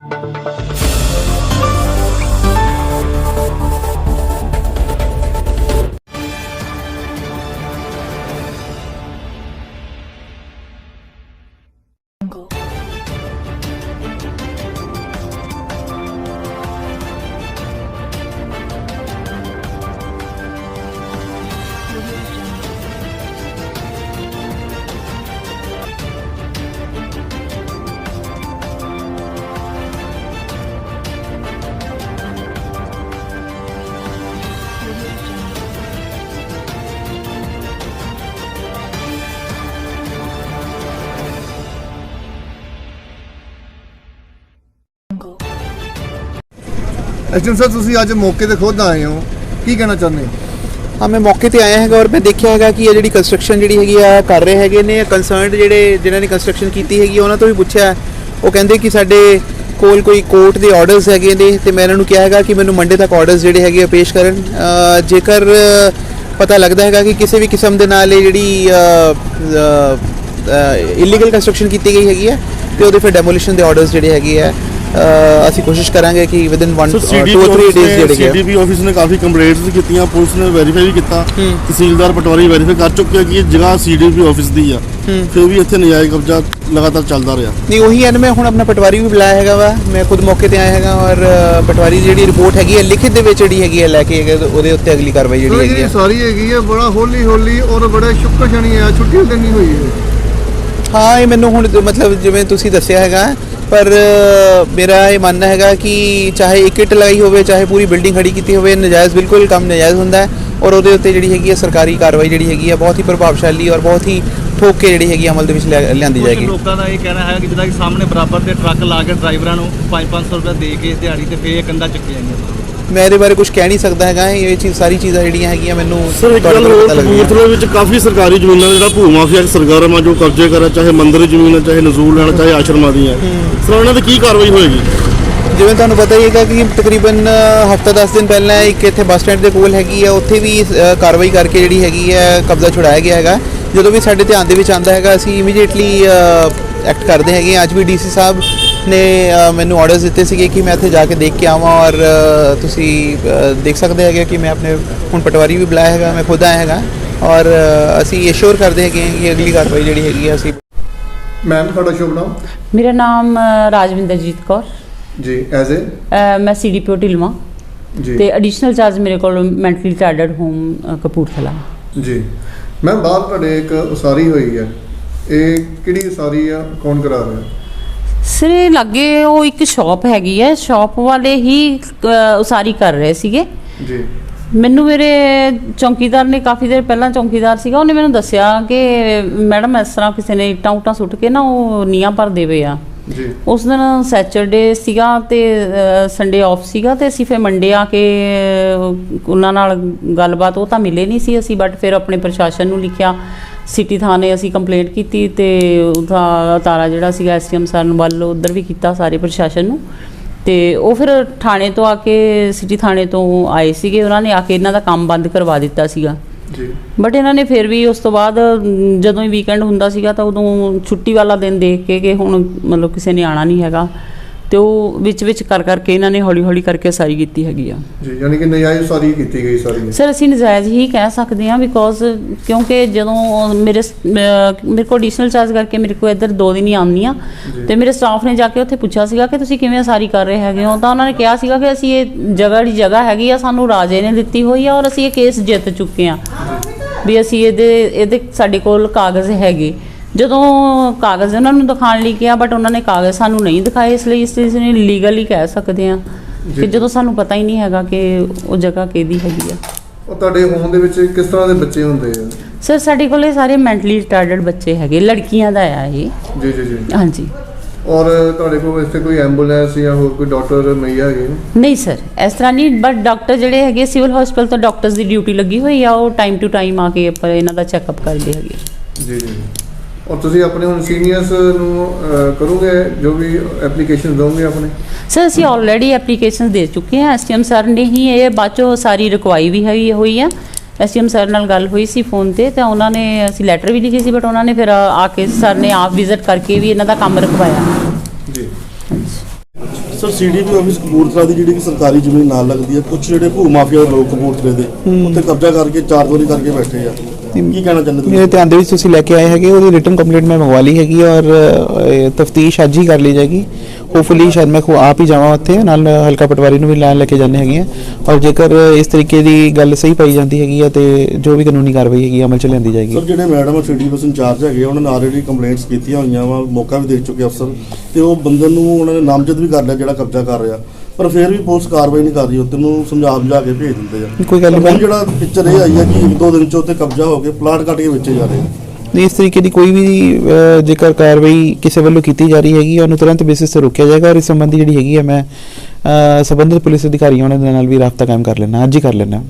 Música actually sir, ਤੁਸੀਂ ਅੱਜ ਮੌਕੇ ਤੇ ਖੁਦ ਆਏ ਹੋ। ਕੀ ਕਹਿਣਾ ਚਾਹੁੰਦੇ ਹੋ? ਹਾਂ, ਮੈਂ ਮੌਕੇ ਤੇ ਆਇਆ ਹੈਗਾ ਔਰ ਮੈਂ ਦੇਖਿਆ ਹੈਗਾ ਕਿ ਇਹ ਜਿਹੜੀ ਕੰਸਟਰਕਸ਼ਨ ਜਿਹੜੀ ਹੈਗੀ ਆ, ਕਰ ਰਹੇ ਹੈਗੇ ਨੇ। ਕੰਸਰਨਡ ਜਿਹੜੇ, ਜਿਨ੍ਹਾਂ ਨੇ ਕੰਸਟਰਕਸ਼ਨ ਕੀਤੀ ਹੈਗੀ, ਉਹਨਾਂ ਤੋਂ ਵੀ ਪੁੱਛਿਆ। ਉਹ ਕਹਿੰਦੇ ਕਿ ਸਾਡੇ ਕੋਲ ਕੋਈ ਕੋਰਟ ਦੇ ਆਰਡਰਸ ਹੈਗੇ ਨੇ ਤੇ ਮੈਂ ਇਹਨਾਂ ਨੂੰ ਕਿਹਾ ਹੈਗਾ ਕਿ ਮੈਨੂੰ ਮੰਡੇ ਤੱਕ ਆਰਡਰਸ ਜਿਹੜੇ ਹੈਗੇ ਆ, ਪੇਸ਼ ਕਰਨ। ਜੇਕਰ ਪਤਾ ਲੱਗਦਾ ਹੈਗਾ ਕਿ ਕਿਸੇ ਵੀ ਕਿਸਮ ਦੇ ਨਾਲ ਇਹ ਜਿਹੜੀ ਇਲੀਗਲ ਕੰਸਟਰਕਸ਼ਨ ਕੀਤੀ ਗਈ ਹੈਗੀ ਹੈ ਤੇ ਉਹਦੇ ਫਿਰ ਡੈਮੋਲੀਸ਼ਨ ਦੇ ਆਰਡਰਸ ਜਿਹੜੇ ਹੈਗੇ ਆ ਅਸੀਂ ਕੋਸ਼ਿਸ਼ ਕਰਾਂਗੇ ਕਿ ਵਿਦਿਨ 1 ਸੋ 2 ਸੀਡੀਪੀ 3 ਆਫਿਸ ਡੇਜ਼ ਜਿਹੜੇ ਆ। ਸੀਡੀਪੀ ਆਫਿਸ ਨੇ ਕਾਫੀ ਕੰਪਲੇਂਟਸ ਕੀਤੀਆਂ ਪੁਲਿਸ ਨੇ ਵੈਰੀਫਾਈ ਵੀ ਕੀਤਾ। ਤਹਿਸੀਲਦਾਰ ਪਟਵਾਰੀ ਵੈਰੀਫਾਈ ਕਰ ਚੁੱਕਿਆ ਕਿ ਇਹ ਜਗ੍ਹਾ ਸੀਡੀਪੀ ਆਫਿਸ ਦੀ ਆ। ਫਿਰ ਵੀ ਇੱਥੇ ਨਜਾਇਜ਼ ਕਬਜ਼ਾ ਲਗਾਤਾਰ ਚੱਲਦਾ ਰਿਹਾ। ਨਹੀਂ ਉਹੀ ਹੈ ਨਾ ਮੈਂ ਹੁਣ ਆਪਣਾ ਪਟਵਾਰੀ ਵੀ ਬੁਲਾਇਆ ਹੈਗਾ ਵਾ। ਮੈਂ ਖੁਦ ਮੌਕੇ ਤੇ ਆਇਆ ਹੈਗਾ ਔਰ ਪਟਵਾਰੀ ਦੀ ਜਿਹੜੀ ਰਿਪੋਰਟ ਹੈਗੀ ਹੈ ਲਿਖਿਤ ਦੇ ਵਿੱਚ ਜਿਹੜੀ ਹੈਗੀ ਹੈ ਲੈ ਕੇ ਉਹਦੇ ਉੱਤੇ ਅਗਲੀ ਕਾਰਵਾਈ ਜਿਹੜੀ ਹੈਗੀ ਹੈ ਸਾਰੀ ਹੈਗੀ ਹੈ ਬੜਾ ਹੌਲੀ ਹੌਲੀ ਔਰ ਬੜਾ ਸ਼ੁਕਰ ਸ਼ਨੀ ਆ ਛੁੱਟੀ ਦੇਣੀ ਹੋਈ ਹੈ ਹਾਂ ਇਹ ਮੈਨੂੰ ਹੁਣ ਮਤਲਬ ਜਿਵੇਂ ਤੁਸੀਂ ਦੱਸਿਆ ਹੈਗਾ ਪਰ ਮੇਰਾ ਇਹ ਮੰਨਣਾ ਹੈਗਾ ਕਿ ਚਾਹੇ ਇੱਕ ਇੱਟ ਲਗਾਈ ਹੋਵੇ ਚਾਹੇ ਪੂਰੀ ਬਿਲਡਿੰਗ ਖੜੀ ਕੀਤੀ ਹੋਵੇ ਨਜਾਇਜ਼ ਬਿਲਕੁਲ ਕੰਮ ਨਜਾਇਜ਼ ਹੁੰਦਾ ਹੈ ਔਰ ਉਹਦੇ ਉੱਤੇ ਜਿਹੜੀ ਹੈਗੀ ਹੈ ਸਰਕਾਰੀ ਕਾਰਵਾਈ ਜਿਹੜੀ ਹੈਗੀ ਹੈ ਬਹੁਤ ਹੀ ਪ੍ਰਭਾਵਸ਼ਾਲੀ ਔਰ ਬਹੁਤ ਹੀ ਠੋਕ ਕੇ ਜਿਹੜੀ ਹੈਗੀ ਹੈ ਅਮਲ ਦੇ ਵਿੱਚ ਲਿਆ- ਲਿਆਂਦੀ ਜਾਏਗੀ। ਲੋਕਾਂ ਦਾ ਇਹ ਕਹਿਣਾ ਹੈ ਕਿ ਜਿੱਦਾਂ ਕਿ ਸਾਹਮਣੇ ਬਰਾਬਰ ਤੇ ਟਰੱਕ ਲਾ ਕੇ ਡਰਾਈਵਰਾਂ ਨੂੰ 5-500 ਰੁਪਏ ਦੇ ਕੇ ਦਿਹਾੜੀ ਤੇ ਫੇਰ ਕੰਧਾ ਚੱਕੀ ਜਾਂਦੀਆਂ। ਮੈਂ ਇਹਦੇ ਬਾਰੇ ਕੁਝ ਕਹਿ ਨਹੀਂ ਸਕਦਾ ਹੈਗਾ ਇਹ ਚੀਜ਼ ਸਾਰੀ ਚੀਜ਼ਾਂ ਜਿਹੜੀਆਂ ਹੈਗੀਆਂ ਮੈਨੂੰ ਸਰ ਇੱਕ ਗੱਲ ਹੋਰ। ਕਪੂਰਥਲੇ ਵਿੱਚ ਕਾਫੀ ਸਰਕਾਰੀ ਜ਼ਮੀਨਾਂ ਦਾ ਜਿਹੜਾ ਭੂ ਮਾਫੀਆ ਸਰਗਰਮ ਆ ਜੋ ਕਬਜ਼ੇ ਕਰਾ ਚਾਹੇ ਮੰਦਰ ਜ਼ਮੀਨ ਹੈ ਚਾਹੇ ਨਜ਼ੂਲ ਲੈਣ ਚਾਹੇ ਆਸ਼ਰਮਾਂ ਦੀ ਹੈ ਸਰ ਉਹਨਾਂ ਤੇ ਕੀ ਕਾਰਵਾਈ ਹੋਏਗੀ ਜਿਵੇਂ ਤੁਹਾਨੂੰ ਪਤਾ ਹੀ ਹੈਗਾ ਕਿ ਤਕਰੀਬਨ ਹਫਤਾ 10 ਦਿਨ ਪਹਿਲਾਂ ਇੱਕ ਇੱਥੇ ਬੱਸ ਸਟੈਂਡ ਦੇ ਕੋਲ ਹੈਗੀ ਆ ਉੱਥੇ ਵੀ ਕਾਰਵਾਈ ਕਰਕੇ ਜਿਹੜੀ ਹੈਗੀ ਹੈ ਕਬਜ਼ਾ ਛੁਡਾਇਆ ਗਿਆ ਹੈਗਾ ਜਦੋਂ ਵੀ ਸਾਡੇ ਧਿਆਨ ਦੇ ਵਿੱਚ ਆਂਦਾ ਹੈਗਾ ਅਸੀਂ ਇਮੀਡੀਏਟਲੀ ਐਕਟ ਕਰਦੇ ਹੈਗੇ। ਅੱਜ ਵੀ ਡੀਸੀ ਸਾਹਿਬ ਨੇ ਮੈਨੂੰ ਆਰਡਰਸ ਦਿੱਤੇ ਸੀਗੇ ਕਿ ਮੈਂ ਇੱਥੇ ਜਾ ਕੇ ਦੇਖ ਕੇ ਆਵਾਂ ਔਰ ਤੁਸੀਂ ਦੇਖ ਸਕਦੇ ਹੈਗੇ ਕਿ ਮੈਂ ਆਪਣੇ ਹੁਣ ਪਟਵਾਰੀ ਵੀ ਬੁਲਾਇਆ ਹੈਗਾ ਮੈਂ ਖੁਦ ਆਇਆ ਹੈਗਾ ਔਰ ਅਸੀਂ ਅਸ਼ੋਰ ਕਰਦੇ ਹੈਗੇ ਹਾਂ ਕਿ ਅਗਲੀ ਕਾਰਵਾਈ ਜਿਹੜੀ ਹੈਗੀ ਹੈ ਅਸੀਂ ਮੈਮ ਤੁਹਾਡਾ ਸ਼ੁਭ ਨਾਮ? ਮੇਰਾ ਨਾਮ ਰਾਜਵਿੰਦਰਜੀਤ ਕੌਰ। ਜੀ ਐਜ਼ ਏ ਅ, ਮੈਂ ਸੀਡੀਪੀਓ ਢਿਲਵਾਂ। ਜੀ। ਤੇ ਐਡੀਸ਼ਨਲ ਚਾਰਜ ਮੇਰੇ ਕੋਲ ਮੈਂਟਲੀ ਰਿਟਾਰਡਡ ਹੋਮ ਕਪੂਰਥਲਾ। ਜੀ। ਮੈਂ ਬਾਹਰ ਤੁਹਾਡੇ ਇੱਕ ਉਸਾਰੀ ਹੋਈ ਹੈ। ਇਹ ਕਿਹੜੀ ਉਸਾਰੀ ਆ? ਕੌਣ ਕਰਾ ਰਿਹਾ? ਸਰ ਲੱਗੇ ਉਹ ਇੱਕ ਸ਼ਾਪ ਹੈਗੀ ਹੈ ਸ਼ਾਪ ਵਾਲੇ ਹੀ ਅ, ਉਸਾਰੀ ਕਰ ਰਹੇ ਸੀਗੇ। ਜੀ। ਮੈਨੂੰ ਮੇਰੇ ਚੌਕੀਦਾਰ ਨੇ ਕਾਫੀ ਦੇਰ ਪਹਿਲਾਂ ਚੌਕੀਦਾਰ ਸੀਗਾ ਉਹਨੇ ਮੈਨੂੰ ਦੱਸਿਆ ਕਿ ਮੈਡਮ ਇਸ ਤਰ੍ਹਾਂ ਕਿਸੇ ਨੇ ਇੱਟਾਂ ਉੱਟਾਂ ਸੁੱਟ ਕੇ ਨਾ ਉਹ ਨੀਆਂ ਭਰ ਦੇਵੇ ਆ। ਜੀ। ਉਸ ਦਿਨ ਸੈਚਰਡੇ ਸੀਗਾ ਤੇ ਸੰਡੇ ਆਫ ਸੀਗਾ ਤੇ ਅਸੀਂ ਫਿਰ ਮੰਡੇ ਆ ਕੇ ਅਹ, ਉਹਨਾਂ ਨਾਲ ਗੱਲਬਾਤ ਉਹ ਤਾਂ ਮਿਲੇ ਨਹੀਂ ਸੀ ਅਸੀਂ ਬਟ ਫਿਰ ਆਪਣੇ ਪ੍ਰਸ਼ਾਸਨ ਨੂੰ ਲਿਖਿਆ ਸਿਟੀ ਥਾਣੇ ਅਸੀਂ ਕੰਪਲੇਂਟ ਕੀਤੀ ਤੇ ਉਹਦਾ ਤਾਰਾ ਜਿਹੜਾ ਸੀਗਾ ਐਸਟੀਐਮ ਸਰ ਨੂੰ ਵੱਲ ਉਧਰ ਵੀ ਕੀਤਾ ਸਾਰੇ ਪ੍ਰਸ਼ਾਸਨ ਨੂੰ। ਤੇ ਉਹ ਫਿਰ ਥਾਣੇ ਤੋਂ ਆ ਕੇ ਸਿਟੀ ਥਾਣੇ ਤੋਂ ਆਏ ਸੀਗੇ। ਉਹਨਾਂ ਨੇ ਆ ਕੇ ਇਹਨਾਂ ਦਾ ਕੰਮ ਬੰਦ ਕਰਵਾ ਦਿੱਤਾ ਸੀਗਾ। ਜੀ। ਬਟ ਇਹਨਾਂ ਨੇ ਫਿਰ ਵੀ ਉਸ ਤੋਂ ਬਾਅਦ ਜਦੋਂ ਹੀ ਵੀਕਐਂਡ ਹੁੰਦਾ ਸੀਗਾ ਤਾਂ ਉਦੋਂ ਛੁੱਟੀ ਵਾਲਾ ਦਿਨ ਦੇਖ ਕੇ ਕਿ ਹੁਣ ਮਤਲਬ ਕਿਸੇ ਨੇ ਆਣਾ ਨਹੀਂ ਹੈਗਾ। ਤੇ ਉਹ ਵਿੱਚ ਵਿੱਚ ਕਰ ਕਰਕੇ ਇਹਨਾਂ ਨੇ ਹੌਲੀ ਹੌਲੀ ਕਰਕੇ ਸਾਰੀ ਕੀਤੀ ਹੈਗੀ ਆ। ਜੀ ਯਾਨੀ ਕਿ ਨਜਾਇਜ਼ ਉਸਾਰੀ ਕੀਤੀ ਗਈ ਸਾਰੀ। ਸਰ ਅਸੀਂ ਨਜਾਇਜ਼ ਹੀ ਕਹਿ ਸਕਦੇ ਹਾਂ ਬਿਕੋਜ਼ ਕਿਉਂਕਿ ਜਦੋਂ ਮੇਰੇ ਮੇਰੇ ਕੋਲ ਐਡੀਸ਼ਨਲ ਚਾਰਜ ਕਰਕੇ ਮੇਰੇ ਕੋਲ ਇੱਧਰ ਦੋ ਦਿਨ ਹੀ ਆਉਂਦੀਆਂ ਤੇ ਮੇਰੇ ਸਟਾਫ ਨੇ ਜਾ ਕੇ ਉੱਥੇ ਪੁੱਛਿਆ ਸੀਗਾ ਕਿ ਤੁਸੀਂ ਕਿਵੇਂ ਸਾਰੀ ਕਰ ਰਹੇ ਹੈਗੇ ਹੋ? ਤਾਂ ਉਹਨਾਂ ਨੇ ਕਿਹਾ ਸੀਗਾ ਕਿ ਅਸੀਂ ਇਹ ਜਗ੍ਹਾ ਦੀ ਜਗ੍ਹਾ ਹੈਗੀ ਆ ਸਾਨੂੰ ਰਾਜੇ ਨੇ ਦਿੱਤੀ ਹੋਈ ਆ ਔਰ ਅਸੀਂ ਇਹ ਕੇਸ ਜਿੱਤ ਚੁੱਕੇ ਆ ਵੀ ਅਸੀਂ ਇਹਦੇ ਇਹਦੇ ਸਾਡੇ ਕੋਲ ਕਾਗਜ਼ ਹੈਗੇ। ਜਦੋਂ ਕਾਗਜ਼ ਉਹਨਾਂ ਨੂੰ ਦਿਖਾਉਣ ਲਈ ਕਿਹਾ ਬਟ ਉਹਨਾਂ ਨੇ ਕਾਗਜ਼ ਸਾਨੂੰ ਨਹੀਂ ਦਿਖਾਏ ਇਸ ਲਈ ਇਸ ਚੀਜ਼ ਨੂੰ ਲੀਗਲੀ ਕਹਿ ਸਕਦੇ ਆ ਕਿ ਜਦੋਂ ਸਾਨੂੰ ਪਤਾ ਹੀ ਨਹੀਂ ਹੈਗਾ ਕਿ ਉਹ ਜਗ੍ਹਾ ਕਿਹਦੀ ਹੈਗੀ ਆ। ਉਹ ਤੁਹਾਡੇ ਹੋਮ ਦੇ ਵਿੱਚ ਕਿਸ ਤਰ੍ਹਾਂ ਦੇ ਬੱਚੇ ਹੁੰਦੇ ਆ? ਸਰ ਸਾਡੇ ਕੋਲੇ ਸਾਰੇ ਮੈਂਟਲੀ ਰਿਟਾਰਡਡ ਬੱਚੇ ਹੈਗੇ ਲੜਕੀਆਂ ਦਾ ਆ ਇਹ। ਜੀ ਜੀ ਜੀ। ਹਾਂਜੀ। ਔਰ ਤੁਹਾਡੇ ਕੋਲ ਇੱਥੇ ਕੋਈ ਐਂਬੂਲੈਂਸ ਜਾਂ ਹੋਰ ਕੋਈ ਡਾਕਟਰ ਮਈਆ ਹੈਗੇ? ਨਹੀਂ ਸਰ ਇਸ ਤਰ੍ਹਾਂ ਨਹੀਂ ਬਟ ਡਾਕਟਰ ਜਿਹੜੇ ਹੈਗੇ ਸਿਵਲ ਹਸਪੀਟਲ ਤੋਂ ਡਾਕਟਰਸ ਦੀ ਡਿਊਟੀ ਲੱਗੀ ਹੋਈ ਆ ਉਹ ਟਾਈਮ ਟੂ ਟਾਈਮ ਆ ਕੇ ਆਪਾਂ ਇਹਨਾਂ ਦਾ ਚੈੱਕਅਪ ਕਰਦੇ ਹੈਗੇ। ਜੀ ਜੀ। ਔਰ ਤੁਸੀਂ ਆਪਣੇ ਹੁਣ ਸੀਨੀਅਰਸ ਨੂੰ ਅਹ, ਕਰੋਗੇ ਜੋ ਵੀ ਐਪਲੀਕੇਸ਼ਨ ਦੋਗੇ ਆਪਣੇ? ਸਰ ਅਸੀਂ ਆਲਰੇਡੀ ਐਪਲੀਕੇਸ਼ਨਸ ਦੇ ਚੁੱਕੇ ਹਾਂ। ਐਸਟੀਐਮ ਸਰ ਨੇ ਹੀ ਇਹ ਬਾਅਦ ਸਾਰੀ ਰਿਕਵਾਈ ਵੀ ਹੈਗੀ ਹੋਈ ਆ। ਐਸਟੀਐਮ ਸਰ ਨਾਲ ਗੱਲ ਹੋਈ ਸੀ ਫੋਨ ਤੇ ਤਾਂ ਉਹਨਾਂ ਨੇ ਅਸੀਂ ਲੈਟਰ ਵੀ ਲਿਖੀ ਸੀ ਬਟ ਉਹਨਾਂ ਨੇ ਫਿਰ ਆ ਕੇ ਸਰ ਨੇ ਆਪ ਵਿਜ਼ਿਟ ਕਰਕੇ ਵੀ ਇਹਨਾਂ ਦਾ ਕੰਮ ਰਖਵਾਇਆ ਜੀ। ਸਰ ਸੀਡੀਪੀ ਆਫਿਸ ਕਪੂਰਥਲਾ ਦੀ ਜਿਹੜੀ ਕਿ ਸਰਕਾਰੀ ਜ਼ਮੀਨ ਨਾਲ ਲੱਗਦੀ ਹੈ। ਕੁਝ ਜਿਹੜੇ ਭੂ ਮਾਫੀਆ ਦੇ ਲੋਕ ਕਪੂਰਥਲੇ ਦੇ ਉੱਥੇ ਕਬਜ਼ਾ ਕਰਕੇ ਚਾਰ ਦੋਰੀ ਕਰਕੇ ਬੈਠੇ ਆ। ਕੀ ਕਹਿਣਾ ਚਾਹੁੰਦੇ ਤੁਸੀਂ? ਮੇਰੇ ਧਿਆਨ ਦੇ ਵਿੱਚ ਤੁਸੀਂ ਲੈ ਕੇ ਆਏ ਹੈਗੇ ਉਹਦੀ ਰਿਟਨ ਕੰਪਲੀਟ ਮੈਂ ਮੰਗਵਾ ਲਈ ਹੈਗੀ ਔਰ ਤਫਤੀਸ਼ ਅੱਜ ਹੀ ਕਰ ਲਈ ਜਾਏਗੀ। ਹੋਪਫੁਲੀ ਸ਼ਾਇਦ ਮੈਂ ਖੁਦ ਆਪ ਹੀ ਜਾਵਾਂ ਉੱਥੇ ਨਾਲ ਹਲਕਾ ਪਟਵਾਰੀ ਨੂੰ ਵੀ ਲੈਣ ਲੈ ਕੇ ਜਾਂਦੇ ਹੈਗੇ ਆ। ਔਰ ਜੇਕਰ ਇਸ ਤਰੀਕੇ ਦੀ ਗੱਲ ਸਹੀ ਪਾਈ ਜਾਂਦੀ ਹੈਗੀ ਆ ਤੇ ਜੋ ਵੀ ਕਾਨੂੰਨੀ ਕਾਰਵਾਈ ਹੈਗੀ ਆ, ਅਮਲ ਚ ਲਿਆਂਦੀ ਜਾਏਗੀ। ਸਰ ਜਿਹੜੇ ਮੈਡਮ ਸੀਡੀ ਬਸ ਇੰਚਾਰਜ ਹੈਗੇ ਆ, ਉਹਨਾਂ ਨੇ ਆਲਰੇਡੀ ਕੰਪਲੇਂਟਸ ਕੀਤੀਆਂ ਹੋਈਆਂ ਵਾ ਮੌਕਾ ਵੀ ਦੇ ਚੁੱਕੇ ਅਫਸਰ ਤੇ ਉਹ ਬੰਦੇ ਨੂੰ ਉਹਨਾਂ ਨੇ ਨਾਮਜ਼ਦ ਵੀ ਕਰ ਲਿਆ ਜਿਹੜਾ ਕਬਜ਼ਾ ਕਰ ਰਿਹਾ। ਪਰ ਫਿਰ ਵੀ ਪੁਲਿਸ ਕਾਰਵਾਈ ਨਹੀਂ ਕਰ ਰਹੀ ਉੱਤੇ ਨੂੰ ਸਮਝਾ ਬੁਝਾ ਕੇ ਭੇਜ ਦਿੰਦੇ ਆ। ਕੋਈ ਗੱਲ ਨਹੀਂ। ਪਰ ਹੁਣ ਜਿਹੜਾ ਪਿਕਚਰ ਇਹ ਆਈ ਹੈ ਕਿ ਇੱਕ ਦੋ ਦਿਨ ਚ ਉੱਤੇ ਕਬਜ਼ਾ ਹੋ ਕੇ ਪਲਾਟ ਕੱਟ ਕੇ ਵੇਚੇ ਜਾ ਰਹੇ ਆ। ਨਹੀਂ ਇਸ ਤਰੀਕੇ ਦੀ ਕੋਈ ਵੀ ਜੇਕਰ ਕਾਰਵਾਈ ਕਿਸੇ ਵੱਲੋਂ ਕੀਤੀ ਜਾ ਰਹੀ ਹੈਗੀ ਉਹਨੂੰ ਤੁਰੰਤ ਬੇਸਿਸ ਤੇ ਰੋਕਿਆ ਜਾਏਗਾ ਔਰ ਇਸ ਸੰਬੰਧੀ ਜਿਹੜੀ ਹੈਗੀ ਹੈ ਮੈਂ ਅ, ਸੰਬੰਧਿਤ ਪੁਲਿਸ ਅਧਿਕਾਰੀਆਂ ਉਹਨਾਂ ਦੇ ਨਾਲ ਵੀ ਰਾਬਤਾ ਕਾਇਮ ਕਰ ਲੈਣਾ ਅੱਜ ਹੀ ਕਰ ਲੈਣਾ